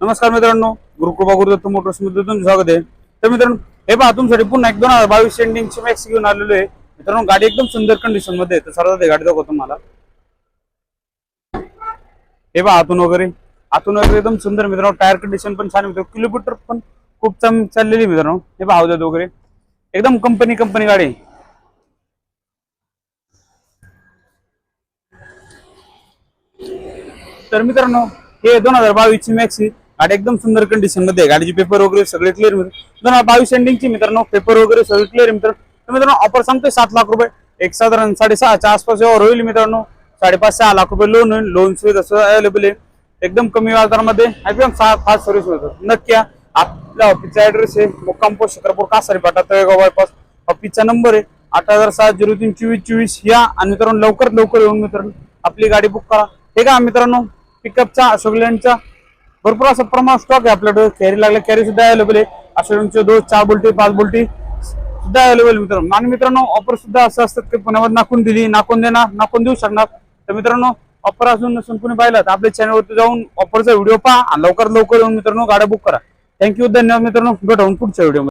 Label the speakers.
Speaker 1: नमस्कार मित्रांनो गुरुकृपा गुरुदत्त मोटर्समध्ये तुमचं स्वागत आहे. तर मित्रांनो हे पहा तुमच्यासाठी पुन्हा एक दोन हजार बावीस एंडिंगची मॅक्स घेऊन आलेलो आहे. मित्रांनो गाडी एकदम सुंदर कंडिशनमध्ये आहे. तर सर्वात गाडी दाखवतो मला हे पहा आतून वगैरे. आतून वगैरे एकदम सुंदर मित्रांनो. टायर कंडिशन पण छान मित्रांनो. किलोमीटर पण खूप चांग चाललेली मित्रांनो. हे पहा हौद्यात वगैरे. एकदम कंपनी कंपनी गाडी आहे. तर मित्रांनो हे दोन हजार बावीस ची मॅक्सी गाडी एकदम सुंदर कंडिशनमध्ये गाडीचे पेपर वगैरे सगळे क्लिअर मिळतो बावीस एंडिंगची मित्रांनो पेपर वगैरे सगळे क्लिअर मित्रांनो. मित्रांनो ऑफर सांगतोय सात लाख रुपये. एक साधारण साडेसहाच्या आसपास व्यवहार होईल मित्रांनो. साडेपाच सहा लाख रुपये लोन होईल. लोन सुविधा सुद्धा अवेलेबल आहे. एकदम कमी व्याजदरामध्ये. एकदम फास्ट सर्व्हिस होतं नक्की या. आपल्या ऑफिसचा ऍड्रेस आहे. मुक्काम पोस्ट शकरपूर कासारी पाटा तळेगाव बायपास ऑफिसचा नंबर आहे. आठ हजार सात झिरो तीन चोवीस चोवीस. या. आणि मित्रांनो लवकरात लवकर येऊन मित्रांनो आपली गाडी बुक करा. हे का मित्रांनो पिकअपच्या अशोक लँडच्या भरपूर असं प्रमाण स्टॉक आहे आपल्याकडे. कॅरी लागला कॅरी सुद्धा अवेलेबल आहे. अशोकचे दोन चार बोल्टी पाच बोल्टी सुद्धा अवेलेबल मित्रांनो. आणि मित्रांनो ऑफर सुद्धा असं असतात की पुण्यामध्ये नाकून दिली नाकून देणार नाकून देऊ शकणार. तर मित्रांनो ऑफर असून नसून कुणी पाहिलं तर आपल्या चॅनलवरती जाऊन ऑफरचा व्हिडिओ पहा आणि लवकर लवकर येऊन मित्रांनो गाड्या बुक करा. थँक्यू धन्यवाद मित्रांनो. भेटून पुढच्या व्हिडिओ